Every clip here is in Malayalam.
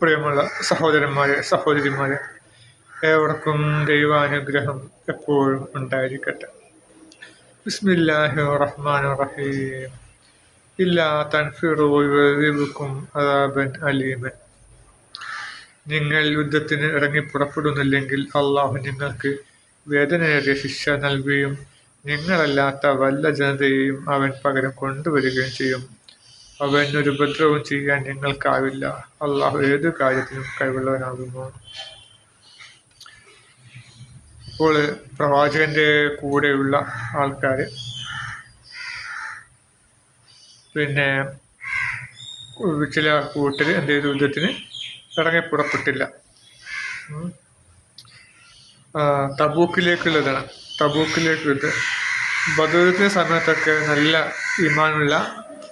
പ്രിയമുള്ള സഹോദരന്മാരെ സഹോദരിമാരെ ഏവർക്കും ദൈവാനുഗ്രഹം എപ്പോഴും ഉണ്ടായിരിക്കട്ടെ. ബിസ്മില്ലാഹി റഹ്മാൻ റഹീം ഇല്ലാ തൻഫിറുക്കും അതാബൻ അലീമൻ. നിങ്ങൾ യുദ്ധത്തിന് ഇറങ്ങി പുറപ്പെടുന്നില്ലെങ്കിൽ അള്ളാഹു നിങ്ങൾക്ക് വേദനയേറിയ ശിക്ഷ നൽകുകയും നിങ്ങളല്ലാത്ത വല്ല ജനതയെയും അവൻ പകരം കൊണ്ടുവരികയും ചെയ്യും. അവൻ ഒരു ഉപദ്രവവും ചെയ്യാൻ നിങ്ങൾക്കാവില്ല. അള്ളാഹു ഏത് കാര്യത്തിനും കഴിവുള്ളവനാകുന്നു. ഇപ്പോൾ പ്രവാചകന്റെ കൂടെയുള്ള ആൾക്കാർ പിന്നെ ചില കൂട്ടർ എന്ത് ചെയ്തു? യുദ്ധത്തിന് ഇറങ്ങി പുറപ്പെട്ടില്ല. തബൂക്കിലേക്കുള്ളതാണ്. തബൂക്കിലേക്ക് യുദ്ധം ബദൂരത്തിന്റെ സമയത്തൊക്കെ നല്ല ഇമാനുള്ള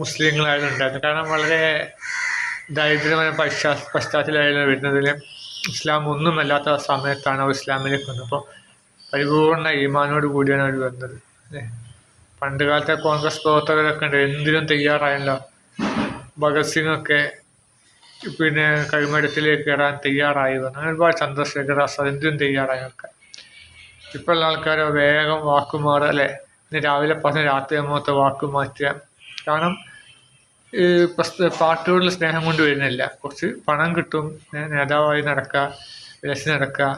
മുസ്ലിങ്ങളായിരുന്നു ഉണ്ടായിരുന്നു കാരണം വളരെ ദാരിദ്ര്യമായ പശ്ചാ പശ്ചാത്തലമായിരുന്നു വരുന്നതിൽ ഇസ്ലാം ഒന്നുമല്ലാത്ത സമയത്താണ് അവർ ഇസ്ലാമിലേക്ക് വന്നത്. അപ്പോൾ പരിപൂർണ ഈമാനോട് കൂടിയാണ് അവർ വന്നത്. അല്ലേ? പണ്ട് കാലത്തെ കോൺഗ്രസ് പ്രവർത്തകരൊക്കെ ഉണ്ട്. എന്തിനും തയ്യാറായല്ലോ. ഭഗത് സിംഗൊക്കെ പിന്നെ കഴിമടത്തിലേക്ക് കയറാൻ തയ്യാറായി വന്നു. അങ്ങനെ ഒരുപാട് ചന്ദ്രശേഖർ ആസാദ് എന്തിനും തയ്യാറായ ആൾക്കാർ. ഇപ്പോഴുള്ള ആൾക്കാരോ വേഗം വാക്കുമാറുക അല്ലേ? ഇന്ന് രാവിലെ പറഞ്ഞ രാത്രി മുഖത്ത് വാക്ക് മാറ്റുക കാരണം പാർട്ടിയോടുള്ള സ്നേഹം കൊണ്ട് വരുന്നില്ല. കുറച്ച് പണം കിട്ടും നേതാവായി നടക്കുക വിലസി നടക്കുക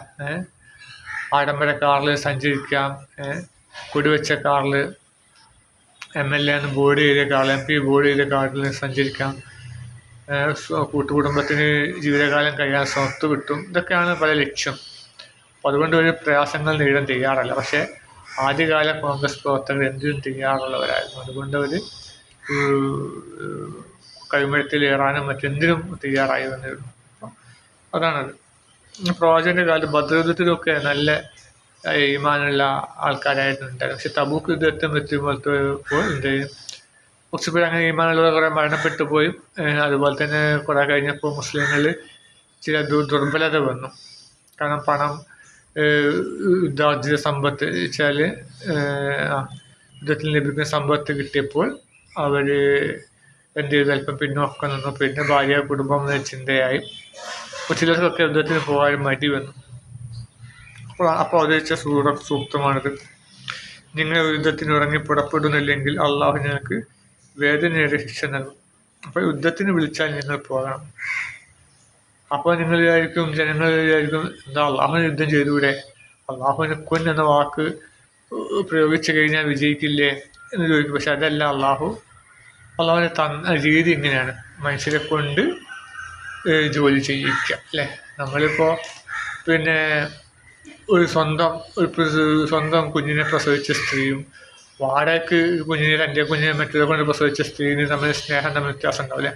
ആഡംബര കാറിൽ സഞ്ചരിക്കാം കുടിവെച്ച കാറിൽ എം എൽ എ എന്ന് ബോർഡ് ചെയ്ത കാറിൽ എം പി ബോർഡ് ചെയ്ത കാറിൽ സഞ്ചരിക്കാം കൂട്ടുകുടുംബത്തിന് ജീവിതകാലം കഴിയാൻ സ്വത്ത് കിട്ടും ഇതൊക്കെയാണ് പല ലക്ഷ്യം. അപ്പോൾ അതുകൊണ്ട് ഒരു പ്രയാസങ്ങൾ നേരിടാൻ തയ്യാറല്ല. പക്ഷേ ആദ്യകാല കോൺഗ്രസ് പ്രവർത്തകർ എന്തിനും തയ്യാറുള്ളവരായിരുന്നു. അതുകൊണ്ട് അവർ കൈമഴത്തിലേറാനും മറ്റെന്തിനും തയ്യാറായി വന്നിരുന്നു അതാണത്. പ്രവാചകന്റെ കാലത്ത് ഭദ്രയുദ്ധത്തിലൊക്കെ നല്ല ഈമാനുള്ള ആൾക്കാരായിരുന്നു പക്ഷെ തബൂക്ക് യുദ്ധത്തിൽ എത്തുമ്പോഴത്തേപ്പോൾ എന്ത് കുറച്ച് പേര് അങ്ങനെ ഈമാനുള്ളവർ കുറേ മരണപ്പെട്ടു പോയി. അതുപോലെ തന്നെ കുറേ കഴിഞ്ഞപ്പോൾ മുസ്ലിങ്ങളിൽ ചില ദുർബലത വന്നു. കാരണം പണം യുദ്ധാർജിത സമ്പത്ത് വെച്ചാൽ യുദ്ധത്തിൽ ലഭിക്കുന്ന സമ്പത്ത് കിട്ടിയപ്പോൾ അവർ എന്ത് ചെയ്തു? അല്പം പിന്നോക്കം നിന്നു. പിന്നെ ഭാര്യ കുടുംബം എന്ന ചിന്തയായി. ചിലർക്കൊക്കെ യുദ്ധത്തിന് പോകാൻ മടി വന്നു. അപ്പോൾ അപ്പോൾ അവതരിച്ച സൂറ സൂക്തമാണിത്. നിങ്ങൾ യുദ്ധത്തിന് ഇറങ്ങി പുറപ്പെടുന്നില്ലെങ്കിൽ അള്ളാഹു നിങ്ങൾക്ക് വേദനയുടെ ശിക്ഷ നൽകും. അപ്പോൾ യുദ്ധത്തിന് വിളിച്ചാൽ നിങ്ങൾ പോകണം. അപ്പോൾ നിങ്ങൾ വിചാരിക്കും ജനങ്ങൾ വിചാരിക്കും എന്താ അള്ളാഹുവിന് യുദ്ധം ചെയ്തുകൂടെ അള്ളാഹുവിനെ കൊൻ എന്ന വാക്ക് പ്രയോഗിച്ചു കഴിഞ്ഞാൽ വിജയിക്കില്ലേ? എന്ന് ചോദിക്കും. പക്ഷെ അതല്ല അള്ളാഹു അള്ളാഹുവിനെ തന്ന രീതി ഇങ്ങനെയാണ്. മനുഷ്യരെ കൊണ്ട് ജോലി ചെയ്യിക്കുക അല്ലേ? നമ്മളിപ്പോൾ പിന്നെ ഒരു സ്വന്തം ഒരു സ്വന്തം കുഞ്ഞിനെ പ്രസവിച്ച സ്ത്രീയും വാടകയ്ക്ക് കുഞ്ഞിനെ തന്റെ കുഞ്ഞിനെ മറ്റൊരു കൊണ്ട് പ്രസവിച്ച സ്ത്രീന് തമ്മിൽ സ്നേഹം തമ്മിൽ വ്യത്യാസം ഉണ്ടാവില്ലേ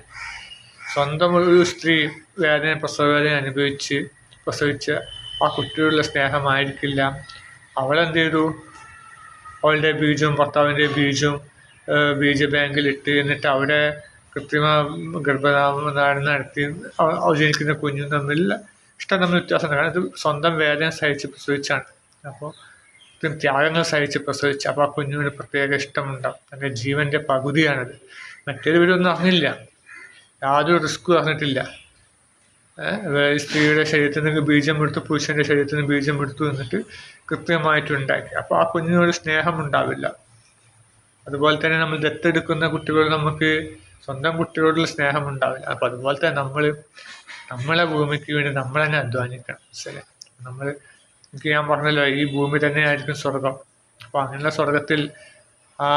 സ്വന്തം ഒരു സ്ത്രീ വേദന പ്രസവവേദന അനുഭവിച്ച് പ്രസവിച്ച ആ കുട്ടിയോടുള്ള സ്നേഹമായിരിക്കില്ല. അവളെന്ത് ചെയ്തു? അവളുടെ ബീജവും ഭർത്താവിന്റെ ബീജവും ബീജ ബാങ്കിൽ ഇട്ട് എന്നിട്ട് അവിടെ കൃത്രിമ ഗർഭധാരണം നടത്തി അവ- അവ ജനിക്കുന്ന കുഞ്ഞും തമ്മിൽ ഇഷ്ടം തമ്മിൽ വ്യത്യാസമുണ്ട് കാരണം ഇത് സ്വന്തം വേദന സഹിച്ച് പ്രസവിച്ചാണ്. അപ്പോൾ ഇത്രയും ത്യാഗങ്ങൾ സഹിച്ച് പ്രസവിച്ച് അപ്പോൾ ആ കുഞ്ഞിനൊരു പ്രത്യേക ഇഷ്ടമുണ്ടാവും. തന്റെ ജീവന്റെ പകുതിയാണത്. മറ്റേത് ഇവരൊന്നും അറിഞ്ഞില്ല. യാതൊരു റിസ്ക്കും അറിഞ്ഞിട്ടില്ല. സ്ത്രീയുടെ ശരീരത്തിൽ നിന്ന് ബീജം എടുത്തു പുരുഷന്റെ ശരീരത്തിൽ നിന്ന് ബീജം എടുത്തു എന്നിട്ട് കൃത്യമായിട്ടുണ്ടാക്കി അപ്പോൾ ആ കുഞ്ഞിനൊരു സ്നേഹം ഉണ്ടാവില്ല. അതുപോലെ തന്നെ നമ്മൾ ദത്തെടുക്കുന്ന കുട്ടികൾ നമുക്ക് സ്വന്തം കുട്ടികളോടുള്ള സ്നേഹം ഉണ്ടാവില്ല. അപ്പോൾ അതുപോലെ തന്നെ നമ്മൾ നമ്മളെ ഭൂമിക്ക് വേണ്ടി നമ്മൾ തന്നെ അധ്വാനിക്കണം. മനസ്സിലായി? നമ്മൾ എനിക്ക് ഞാൻ പറഞ്ഞല്ലോ ഈ ഭൂമി തന്നെയായിരിക്കും സ്വർഗം അപ്പോൾ അങ്ങനെയുള്ള സ്വർഗത്തിൽ ആ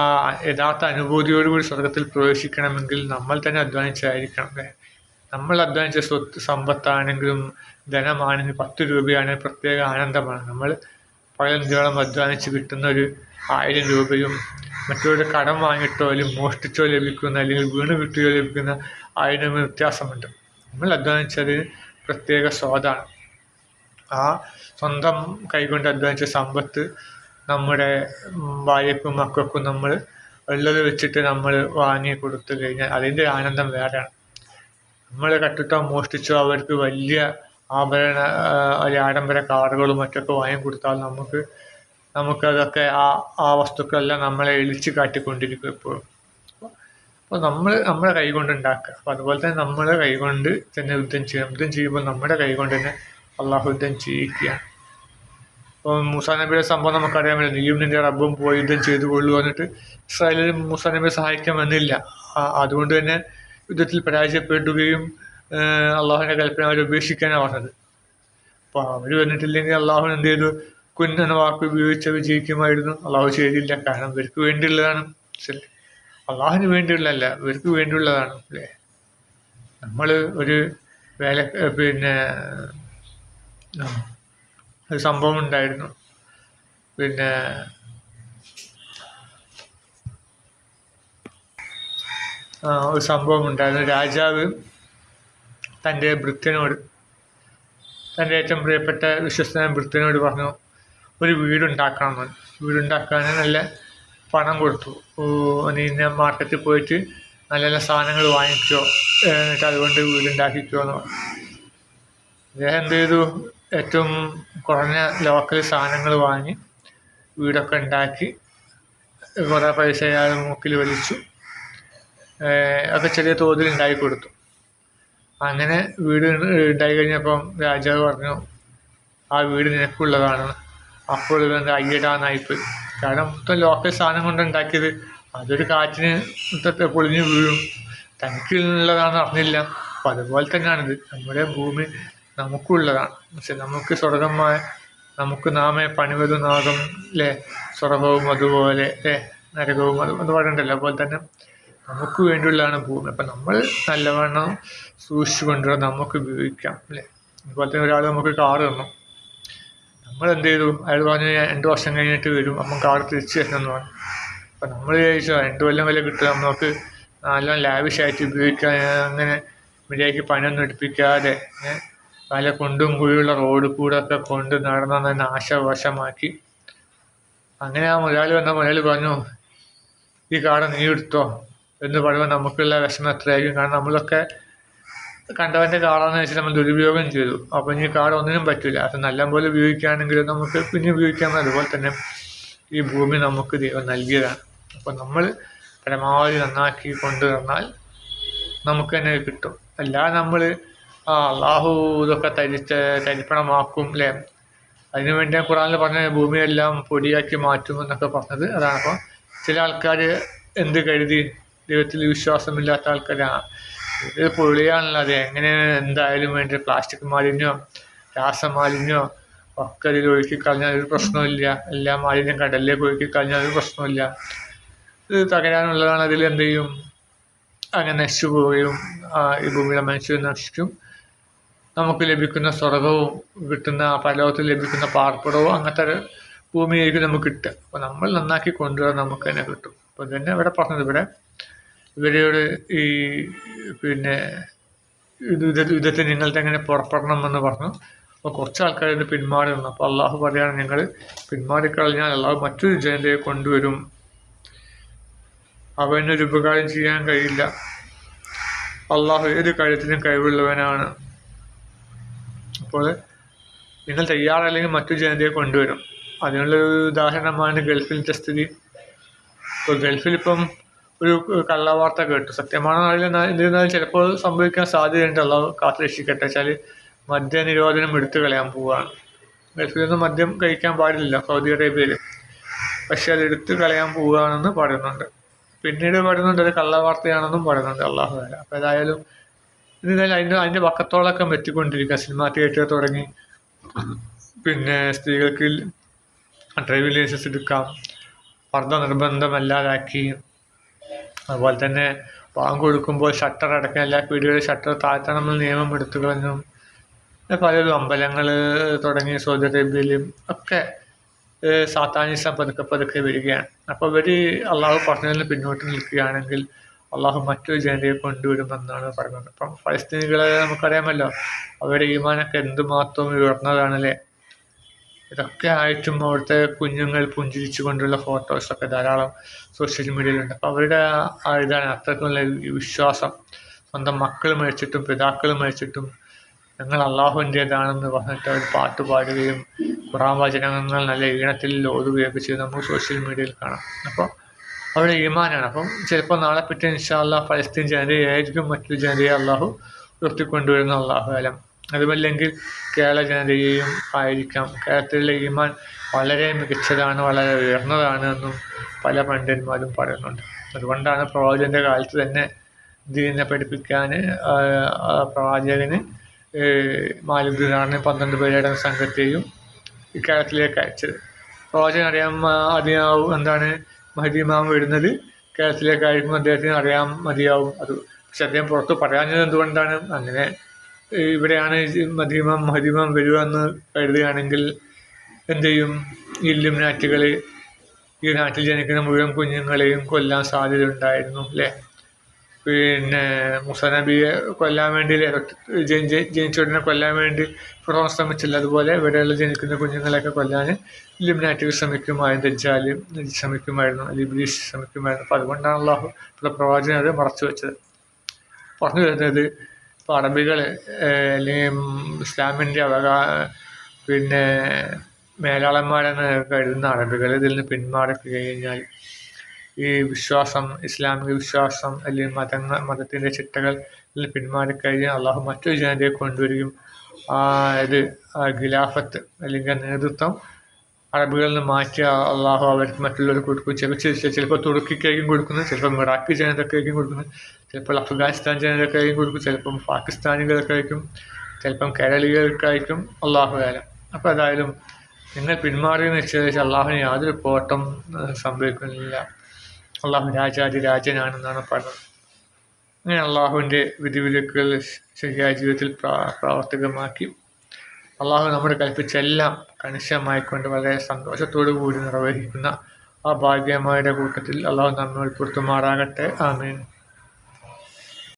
യഥാർത്ഥ അനുഭൂതിയോടുകൂടി സ്വർഗത്തിൽ പ്രവേശിക്കണമെങ്കിൽ നമ്മൾ തന്നെ അധ്വാനിച്ചായിരിക്കണം അല്ലേ? നമ്മൾ അധ്വാനിച്ച സ്വത്ത് സമ്പത്താണെങ്കിലും ധനമാണെങ്കിലും പത്ത് രൂപയാണെങ്കിൽ പ്രത്യേക ആനന്ദമാണ്. നമ്മൾ പകലഞ്ചോളം അധ്വാനിച്ച് കിട്ടുന്ന ഒരു ആയിരം രൂപയും മറ്റൊരു കടം വാങ്ങിയിട്ടോ അല്ലെങ്കിൽ മോഷ്ടിച്ചോ ലഭിക്കുന്ന അല്ലെങ്കിൽ വീണ് കിട്ടുകയോ ലഭിക്കുന്ന ആയിരം വ്യത്യാസമുണ്ട്. നമ്മൾ അധ്വാനിച്ചത് പ്രത്യേക സ്വാദാണ് ആ സ്വന്തം കൈകൊണ്ട് അധ്വാനിച്ച സമ്പത്ത് നമ്മുടെ ഭാര്യക്കും മക്കൾക്കും നമ്മൾ ഉള്ളത് വെച്ചിട്ട് നമ്മൾ വാങ്ങി കൊടുത്തു കഴിഞ്ഞാൽ അതിന്റെ ആനന്ദം വേറെയാണ്. നമ്മൾ കട്ടിട്ടോ മോഷ്ടിച്ചോ അവർക്ക് വലിയ ആഭരണ ആഡംബര കാറുകളും മറ്റൊക്കെ വാങ്ങി കൊടുത്താൽ നമുക്ക് നമുക്കതൊക്കെ ആ ആ വസ്തുക്കളെല്ലാം നമ്മളെ എളിച്ച് കാട്ടിക്കൊണ്ടിരിക്കും എപ്പോഴും അപ്പോൾ നമ്മൾ നമ്മുടെ കൈ കൊണ്ട് ഉണ്ടാക്കുക. അപ്പോൾ അതുപോലെ തന്നെ നമ്മുടെ കൈ കൊണ്ട് തന്നെ യുദ്ധം ചെയ്യുക യുദ്ധം ചെയ്യുമ്പോൾ നമ്മുടെ കൈ കൊണ്ട് തന്നെ അള്ളാഹു യുദ്ധം ചെയ്യിക്കുകയാണ്. അപ്പോൾ മൂസാ നബിയുടെ സംഭവം നമുക്കറിയാമല്ലോ നീയും നിന്റെ റബ്ബും പോയി യുദ്ധം ചെയ്തു കൊള്ളു എന്നിട്ട് ഇസ്രായേലിൽ മൂസാ നബിയെ സഹായിക്കാൻ വന്നില്ല. അതുകൊണ്ട് തന്നെ യുദ്ധത്തിൽ പരാജയപ്പെടുകയും അള്ളാഹുവിന്റെ കൽപ്പന അവരെ ഉപേക്ഷിക്കാനാണ് പറഞ്ഞത്. അപ്പോൾ അവർ വന്നിട്ടില്ലെങ്കിൽ അള്ളാഹു എന്ത് ചെയ്തു? കുൻ വാക്ക് ഉപയോഗിച്ച വിജയിക്കുമായിരുന്നു. അള്ളാഹു ചെയ്തില്ല. കാരണം ഇവർക്ക് വേണ്ടിയുള്ളതാണ്. അള്ളാഹിന് വേണ്ടിയുള്ളതല്ല ഇവർക്ക് വേണ്ടിയുള്ളതാണ്. അല്ലേ? നമ്മൾ ഒരു വേല പിന്നെ ഒരു സംഭവം ഉണ്ടായിരുന്നു. പിന്നെ ഒരു സംഭവം ഉണ്ടായിരുന്നു. രാജാവ് തന്റെ ഭൃത്യനോട് തന്റെ ഏറ്റവും പ്രിയപ്പെട്ട വിശ്വസ്തനായ ഭൃത്യനോട് പറഞ്ഞു ഒരു വീടുണ്ടാക്കണം വീടുണ്ടാക്കാൻ നല്ല പണം കൊടുത്തു. നീ ഇന്ന മാർക്കറ്റിൽ പോയിട്ട് നല്ല നല്ല സാധനങ്ങൾ വാങ്ങിക്കോ. എന്നിട്ട് അതുകൊണ്ട് വീടുണ്ടാക്കിക്കോ എന്ന് പറഞ്ഞു അദ്ദേഹം എന്ത് ചെയ്തു? ഏറ്റവും കുറഞ്ഞ ലോക്കൽ സാധനങ്ങൾ വാങ്ങി വീടൊക്കെ ഉണ്ടാക്കി കുറേ പൈസ അയാൾ മൂക്കിൽ വലിച്ചു. ഒക്കെ ചെറിയ തോതിൽ ഉണ്ടാക്കി കൊടുത്തു. അങ്ങനെ വീട് ഉണ്ടായി കഴിഞ്ഞപ്പം രാജാവ് പറഞ്ഞു ആ വീട് നിനക്കുള്ളതാണ്. അപ്പോൾ ഇവന്റെ അയ്യടാന്നായിപ്പോയി കാരണം മൊത്തം ലോക്കൽ സാധനം കൊണ്ട് ഉണ്ടാക്കിയത് അതൊരു കാറ്റിന് ഇത്തരത്തെ പൊളിഞ്ഞു വീഴും. തനിക്കുള്ളതാണെന്ന് അറിഞ്ഞില്ല. അപ്പം അതുപോലെ തന്നെയാണിത്. നമ്മുടെ ഭൂമി നമുക്കുള്ളതാണ്. പക്ഷെ നമുക്ക് സ്വർഗമായ നമുക്ക് നാമേ നാമെ പണിവതുനാകും അല്ലേ സ്വർഗവും അതുപോലെ അല്ലേ നരകവും അതും അത് പറയണ്ടല്ലോ അതുപോലെ തന്നെ നമുക്ക് വേണ്ടിയുള്ളതാണ് ഭൂമി. അപ്പം നമ്മൾ നല്ലവണ്ണം സൂക്ഷിച്ചു കൊണ്ടുവരാൻ നമുക്ക് ഉപയോഗിക്കാം അല്ലേ അതുപോലെ തന്നെ ഒരാൾ നമുക്ക് കാറ് തന്നു. നമ്മൾ എന്ത് ചെയ്തു അയാൾ പറഞ്ഞു "ഞാൻ രണ്ട് വർഷം കഴിഞ്ഞിട്ട് വരും. അപ്പം കാർ തിരിച്ചു തരണം എന്ന് പറഞ്ഞു. അപ്പം നമ്മൾ വിചാരിച്ചു രണ്ട് കൊല്ലം വരെ കിട്ടും. നമുക്ക് നല്ല ലാവിഷായിട്ട് ഉപയോഗിക്കാൻ അങ്ങനെ മര്യാദയ്ക്ക് പണിയൊന്നും എടുപ്പിക്കാതെ പല കുണ്ടും കുഴിയുള്ള റോഡ് കൂടെ ഒക്കെ കൊണ്ട് നടന്ന നാശവശമാക്കി. അങ്ങനെ ആ മുതലാളി വന്ന മുതലാളി പറഞ്ഞു ഈ കാട നീ എടുത്തോ? എന്ന് പറയുമ്പോൾ നമുക്കുള്ള വിഷമം എത്രയായിരിക്കും? കാരണം നമ്മളൊക്കെ കണ്ടവന്റെ കാർഡാണെന്ന് വെച്ചാൽ നമ്മൾ ദുരുപയോഗം ചെയ്തു. അപ്പോൾ ഇനി കാർഡ് ഒന്നിനും പറ്റില്ല അത് നല്ലപോലെ ഉപയോഗിക്കുകയാണെങ്കിൽ നമുക്ക് പിന്നെ ഉപയോഗിക്കാം അതുപോലെ തന്നെ ഈ ഭൂമി നമുക്ക് ദൈവം നൽകിയതാണ്. അപ്പോൾ നമ്മൾ പരമാവധി നന്നാക്കി കൊണ്ടുവന്നാൽ നമുക്ക് തന്നെ കിട്ടും. അല്ലാതെ നമ്മൾ ആ അള്ളാഹു ഇതൊക്കെ തരിച്ച് തരിപ്പണമാക്കും അല്ലേ അതിനു വേണ്ടി ഖുറാനിൽ പറഞ്ഞ ഭൂമിയെല്ലാം പൊടിയാക്കി മാറ്റും എന്നൊക്കെ പറഞ്ഞത് അതാണ്. അപ്പോൾ ചില ആൾക്കാർ എന്ത് കരുതി? ദൈവത്തിൽ വിശ്വാസമില്ലാത്ത ആൾക്കാർ ആ ഇത് പൊളിയാണല്ലോ അത്. എങ്ങനെ എന്തായാലും വേണ്ടി പ്ലാസ്റ്റിക് മാലിന്യോ രാസമാലിന്യോ ഒക്കെ അതിൽ ഒഴുക്കി കളഞ്ഞാൽ ഒരു പ്രശ്നമില്ല എല്ലാ മാലിന്യം കടലിലേക്ക് ഒഴുക്കി കളഞ്ഞാൽ ഒരു പ്രശ്നമില്ല ഇത് തകരാനുള്ളതാണ്. അതിൽ എന്ത് ചെയ്യും? അങ്ങനെ നശിച്ചു പോവുകയും ഈ ഭൂമിയിലെ മനുഷ്യർ നശിക്കും നമുക്ക് ലഭിക്കുന്ന സ്വർഗവും കിട്ടുന്ന പലോകത്തിൽ ലഭിക്കുന്ന പാർപ്പിടവും അങ്ങനത്തെ ഭൂമിയിലേക്ക് നമുക്ക് കിട്ടുക. അപ്പോൾ നമ്മൾ നന്നാക്കി കൊണ്ടുവരാൻ നമുക്ക് തന്നെ കിട്ടും. അപ്പോൾ തന്നെ ഇവിടെ പറഞ്ഞത് ഇവിടെ. ഇവരോട് ഈ പിന്നെ യുദ്ധത്തിൽ നിങ്ങൾ എങ്ങനെ പുറപ്പെടണമെന്ന് പറഞ്ഞു. അപ്പോൾ കുറച്ച് ആൾക്കാർ ഇത് പിന്മാറി വന്നു അപ്പോൾ അള്ളാഹു പറയാണ് നിങ്ങൾ പിന്മാറിക്കളഞ്ഞാൽ അള്ളാഹു മറ്റൊരു ജനതയെ കൊണ്ടുവരും. അവനൊരു ഉപകാരം ചെയ്യാൻ കഴിയില്ല. അള്ളാഹു ഏത് കാര്യത്തിനും കഴിവുള്ളവനാണ്. അപ്പോൾ നിങ്ങൾ തയ്യാറല്ലെങ്കിൽ മറ്റു ജനതയെ കൊണ്ടുവരും. അതിനുള്ളൊരു ഉദാഹരണമാണ് ഗൾഫിലത്തെ സ്ഥിതി. ഇപ്പോൾ ഗൾഫിലിപ്പം ഒരു കള്ളവാർത്ത കേട്ടു. സത്യമാണോ അറിയില്ല. എന്നാൽ എന്നിരുന്നാലും ചിലപ്പോൾ സംഭവിക്കാൻ സാധ്യതയുണ്ട്. അള്ളാഹു കാത്തു രക്ഷിക്കട്ടെ. വെച്ചാൽ മദ്യ നിരോധനം എടുത്തു കളയാൻ പോവുകയാണ് ഗൾഫിൽ നിന്ന് മദ്യം കഴിക്കാൻ പാടില്ല സൗദി അറേബ്യയിൽ പക്ഷെ അത് എടുത്തു കളയാൻ പോവുകയാണെന്ന് പറയുന്നുണ്ട്. പിന്നീട് പറയുന്നുണ്ട് അത് കള്ളവാർത്തയാണെന്നും പറയുന്നുണ്ട് അള്ളാഹു വരെ അപ്പോൾ ഏതായാലും ഇതിനാൽ അതിന്റെ അതിന്റെ പക്കത്തോളൊക്കെ എത്തിക്കൊണ്ടിരിക്കുക സിനിമ തിയേറ്റർ തുടങ്ങി. പിന്നെ സ്ത്രീകൾക്ക് ഡ്രൈവിംഗ് ലൈസൻസ് എടുക്കാം. പർദ്ദ നിർബന്ധമല്ലാതാക്കി. അതുപോലെ തന്നെ ബാങ്ക് കൊടുക്കുമ്പോൾ ഷട്ടർ അടക്കം എല്ലാ വീടുകളിൽ ഷട്ടർ താഴ്ത്താൻ നമ്മൾ നിയമം എടുത്തുകളെന്നും പലരും അമ്പലങ്ങൾ തുടങ്ങി സൗദി അറേബ്യയിലും ഒക്കെ സാത്താനിസം പതുക്കെ പതുക്കെ വരികയാണ്. അപ്പോൾ ഇവർ അള്ളാഹു പറഞ്ഞതിൽ പിന്നോട്ട് നിൽക്കുകയാണെങ്കിൽ അള്ളാഹു മറ്റൊരു ജനതയെ കൊണ്ടുവരുമെന്നാണ് പറയുന്നത്. അപ്പം ഫലസ്തീനികളെ നമുക്കറിയാമല്ലോ അവരുടെ ഈമാനൊക്കെ എന്തുമാത്രം ഉയർന്നതാണല്ലേ? ഇതൊക്കെ ആയിട്ടും അവിടുത്തെ കുഞ്ഞുങ്ങൾ പുഞ്ചിരിച്ചു കൊണ്ടുള്ള ഫോട്ടോസൊക്കെ ധാരാളം സോഷ്യൽ മീഡിയയിലുണ്ട് അപ്പോൾ അവരുടെ ആ- ഇതാണ് അത്രക്കുള്ള വിശ്വാസം. സ്വന്തം മക്കൾ മരിച്ചിട്ടും പിതാക്കൾ മരിച്ചിട്ടും ഞങ്ങൾ അള്ളാഹുവിന്റേതാണെന്ന് പറഞ്ഞിട്ട് അവർ പാട്ട് പാടുകയും ഖുറാൻ വചനങ്ങൾ നല്ല ഈണത്തിൽ ഓതുകയൊക്കെ ചെയ്ത് നമുക്ക് സോഷ്യൽ മീഡിയയിൽ കാണാം. അപ്പോൾ അവരുടെ ഈമാനാണ്. അപ്പം ചിലപ്പോൾ നാളെ പിറ്റേ ഇൻഷാ അള്ളാഹ് ഫലസ്തീൻ ജനതയായിരിക്കും മറ്റൊരു ജനതയെ അള്ളാഹു ഉയർത്തിക്കൊണ്ടുവരുന്ന അള്ളാഹു അലം. അതുമല്ലെങ്കിൽ കേരള ജനതയെയും ആയിരിക്കാം. കേരളത്തിലെ ഈമാൻ വളരെ മികച്ചതാണ് വളരെ ഉയർന്നതാണ് എന്നും പല പണ്ഡിതന്മാരും പറയുന്നുണ്ട്. അതുകൊണ്ടാണ് പ്രവാചകന്റെ കാലത്ത് തന്നെ ദീനെ പഠിപ്പിക്കാൻ പ്രവാചകന് മാലിദ്ദീനാറിനെ പന്ത്രണ്ട് പേരുടെ സംഘത്തെയും കേരളത്തിലേക്ക് അയച്ചത്. പ്രവാചകൻ അറിയാം അറിയാവും എന്താണ് മഹദീമാവ് വരുന്നത്. കേരളത്തിലേക്കായിരിക്കും അദ്ദേഹത്തിന് അറിയാൻ മതിയാവും. അത് പക്ഷെ അദ്ദേഹം പുറത്ത് പറയാഞ്ഞത് എന്തുകൊണ്ടാണ്? അങ്ങനെ ഇവിടെയാണ് മധ്യമം മധ്യമം വരിക എന്ന് കരുതുകയാണെങ്കിൽ എന്ത് ചെയ്യും ഇല്ലും നാറ്റുകൾ ഈ നാട്ടിൽ ജനിക്കുന്ന മുഴുവൻ കുഞ്ഞുങ്ങളെയും കൊല്ലാൻ സാധ്യത ഉണ്ടായിരുന്നു അല്ലേ? പിന്നെ മുസനബിയെ കൊല്ലാൻ വേണ്ടി ജനിച്ച ഉടനെ കൊല്ലാൻ വേണ്ടി പുറം ശ്രമിച്ചില്ല. അതുപോലെ ഇവിടെയുള്ള ജനിക്കുന്ന കുഞ്ഞുങ്ങളെയൊക്കെ കൊല്ലാൻ ലിംനാറ്റുകൾ ശ്രമിക്കുമായിരുന്നു ദജ്ജാൽ ശ്രമിക്കുമായിരുന്നു ലിബ്ലീസ് ശ്രമിക്കുമായിരുന്നു. അപ്പോൾ അതുകൊണ്ടാണ് അള്ളാഹു പ്രവാചകൻ അത് മറച്ചു വെച്ചത്. പറഞ്ഞു വരുന്നത് ഇപ്പോൾ അറബികൾ അല്ലെങ്കിൽ ഇസ്ലാമിന്റെ അവകാ പിന്നെ മേലാളന്മാരെന്ന് കരുതുന്ന അറബികൾ ഇതിൽ നിന്ന് പിന്മാറി കഴിഞ്ഞാൽ ഈ വിശ്വാസം ഇസ്ലാമിക വിശ്വാസം അല്ലെങ്കിൽ മതങ്ങൾ മതത്തിന്റെ ചിട്ടകളിൽ പിന്മാറിക്കഴിഞ്ഞാൽ അള്ളാഹു മറ്റൊരു ജനതയെ കൊണ്ടുവരികയും ഇത് ഖിലാഫത്ത് അല്ലെങ്കിൽ നേതൃത്വം അറബികളിൽ നിന്ന് മാറ്റി അള്ളാഹു അവർക്ക് മറ്റുള്ളവർ കൊടുക്കും. ചിലപ്പോൾ ചിലപ്പോൾ തുർക്കിക്കായിരിക്കും കൊടുക്കുന്നത് ചിലപ്പോൾ മിറാക്കി ജനതക്കായിരിക്കും കൊടുക്കുന്നത്. ചിലപ്പോൾ അഫ്ഗാനിസ്ഥാൻ ജനതക്കായിരിക്കും കൊടുക്കും ചിലപ്പം പാകിസ്ഥാനികൾക്കായിരിക്കും ചിലപ്പം കേരളീയർക്കായിരിക്കും. അള്ളാഹു കാലം അപ്പോൾ അതായാലും നിങ്ങൾ പിന്മാറിയെന്ന് വെച്ചാൽ അള്ളാഹുവിന് യാതൊരു കോട്ടം സംഭവിക്കുന്നില്ല. അള്ളാഹു രാജാതി രാജനാണെന്നാണ് പറഞ്ഞത്. അങ്ങനെ അള്ളാഹുവിന്റെ വിധിവിലക്കുകൾ ശരിയായ ജീവിതത്തിൽ പ്രാവർത്തികമാക്കി അള്ളാഹു നമ്മുടെ കൽപ്പിച്ചെല്ലാം കണിശമായിക്കൊണ്ട് വളരെ സന്തോഷത്തോടു കൂടി നിർവഹിക്കുന്ന ആ ഭാഗ്യമായുടെ കൂട്ടത്തിൽ അള്ളാഹു നമ്മൾ പുറത്തുമാറാകട്ടെ ആമീൻ.